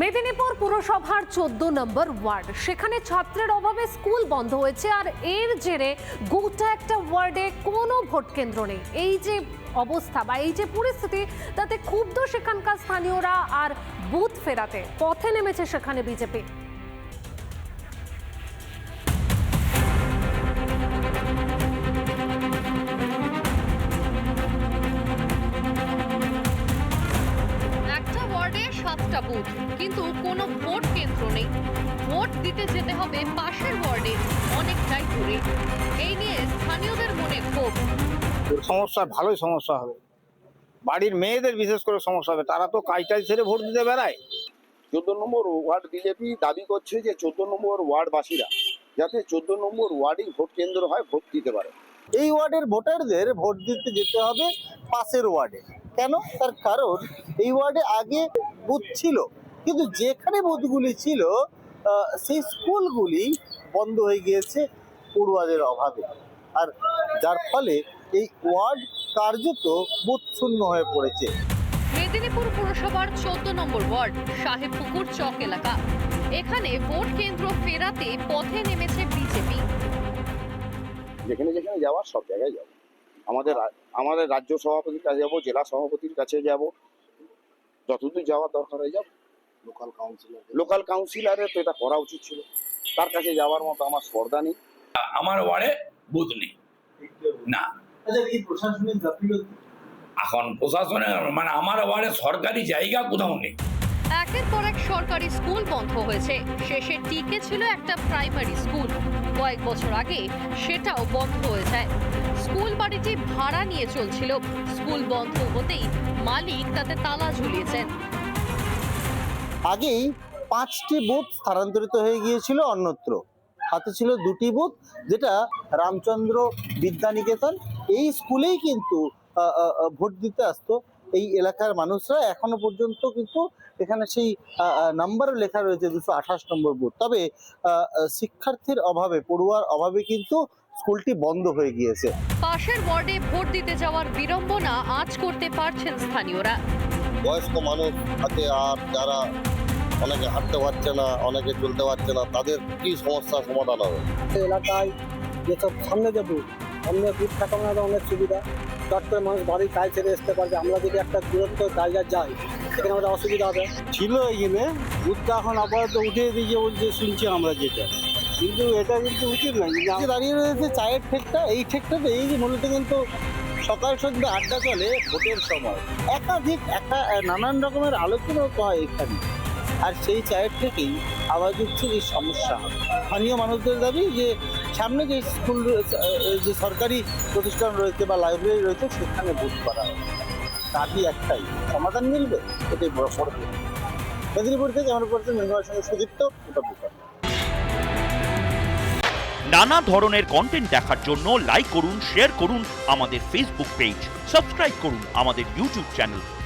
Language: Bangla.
মেদিনীপুর পুরসভার চোদ্দ নম্বর ওয়ার্ড। সেখানে ছাত্রের অভাবে স্কুল বন্ধ হয়েছে আর এর জেরে গোটা একটা ওয়ার্ডে কোনো ভোট কেন্দ্র নেই। এই যে অবস্থা বা এই যে পরিস্থিতি, তাতে ক্ষুব্ধ সেখানকার স্থানীয়রা আর বুথ ফেরাতে পথে নেমেছে সেখানে বিজেপি। সাতটা বুথ কিন্তু কোনো ভোট কেন্দ্র নেই। ভোট দিতে যেতে হবে পাশের ওয়ার্ডে অনেকটাই দূরে। এই নিয়ে স্থানীয়দের মনে ক্ষোভ। সমস্যা ভালোই সমস্যা হবে। বাড়ির মেয়েদের বিশেষ করে সমস্যা হবে। তারা তো কাজ টাজ ছেড়ে ভোট দিতে বেড়ায়। চোদ্দ নম্বর ওয়ার্ড বিজেপি দাবি করছে যে চোদ্দ নম্বর ওয়ার্ডবাসীরা যাতে চোদ্দ নম্বর ওয়ার্ডই ভোট কেন্দ্র হয় ভোট দিতে পারে। এই ওয়ার্ডের ভোটারদের ভোট দিতে যেতে হবে পাশের ওয়ার্ডে। কেন? তার কারণ এই ওয়ার্ডে আগে বুথ ছিল। কিন্তু যেখানে বুথগুলি ছিল আহ, সেই স্কুলগুলি বন্ধ হয়ে গিয়েছে পড়ুয়াদের অভাবে। আর যার ফলে এই ওয়ার্ড কার্যত বুথ শূন্য হয়ে পড়েছে। মেদিনীপুর পুরসভার চোদ্দ নম্বর ওয়ার্ড সাহেবপুকুর চক এলাকা। এখানে ভোট কেন্দ্র ফেরাতে পথে নেমেছে বিজেপি। যেখানে যেখানে যাওয়ার সব জায়গায় যাব আমাদের রা- আমাদের রাজ্য সভাপতির কাছে যাব জেলা সভাপতির কাছে যাব। যতদূর যাওয়ার দরকার হয়ে যাব। লোকাল কাউন্সিলর লোকাল কাউন্সিলরের তো এটা করা উচিত ছিল। তার কাছে যাওয়ার মতো আমার স্পর্ধা নেই। আমার ওয়ার্ডে বুথ নেই। না। আচ্ছা এখন প্রশাসনের মানে আমার ওয়ার্ডে সরকারি জায়গা কোথাও নেই। একের পর এক সরকারি স্কুল বন্ধ হয়েছে। শেষে টিকে ছিল একটা প্রাইমারি স্কুল। কয়েক বছর আগে সেটাও বন্ধ হয়ে যায়। স্কুল বাড়িটি ভাড়া নিয়ে চলছিল। স্কুল বন্ধ হতেই মালিক তাতে তালা ঝুলিয়েছেন। আগেই পাঁচটি বুথ স্থানান্তরিত হয়ে গিয়েছিল অন্যত্র। হাতে ছিল দুটি বুথ, যেটা রামচন্দ্র বিদ্যানিকেতন, এই স্কুলেই কিন্তু ভোট দিতে আসতো। এই এলাকার মানুষরা এখনও পর্যন্ত কিন্তু এখানে সেই নাম্বারও লেখা রয়েছে দুশো আঠাশ নম্বর বুথ তবে শিক্ষার্থীর অভাবে পড়ুয়ার অভাবে কিন্তু স্কুলটি বন্ধ হয়ে গিয়েছে। পাশের ওয়ার্ডে ভোট দিতে যাওয়ার বিড়ম্বনা আজ করতে পারছেন স্থানীয়রা। বয়স্ক মানুষ হাতে আর যারা অনেকে হাঁটতে পারছে না অনেকে চলতে পারছে না তাদের কি সমস্যার সমাধান হবে? এলাকায় যেসব সামনে যে বুথ সামনে বুথ থাকা অনেক সুবিধা চট করে মানুষ বাড়ির কাজ ছেড়ে আসতে পারবে। আমরা যদি একটা দূরত্ব জায়গায় যাই সেখানে আমাদের অসুবিধা হবে। ছিল এখানে বুথটা এখন আপাতত উঠিয়ে দিয়েছে বলছে শুনছি আমরা যেটা। কিন্তু এটা কিন্তু উচিত না কিন্তু দাঁড়িয়ে রয়েছে চায়ের ঠেকটা এই ঠেকটাতে এই যে মূলত কিন্তু সকাল সন্ধ্যা আড্ডা চলে ভোটের সময়। একাধিক একা নানান রকমের আলোচনা হয় এখানে। আর সেই চায়ের থেকেই আওয়াজ উঠছে এই সমস্যা স্থানীয় মানুষদের দাবি যে সামনে যে স্কুল যে সরকারি প্রতিষ্ঠান রয়েছে বা লাইব্রেরি রয়েছে, সেখানে ভোট করা দাবি একটাই? সমাধান মিলবে? এটাই বড় বড় মেদিনীপুর থেকে আমার পড়ছে মেঘমার সঙ্গে সুদীপ্ত নানা ধরনের কন্টেন্ট দেখার জন্য লাইক করুন শেয়ার করুন আমাদের ফেসবুক পেজ সাবস্ক্রাইব করুন আমাদের ইউটিউব চ্যানেল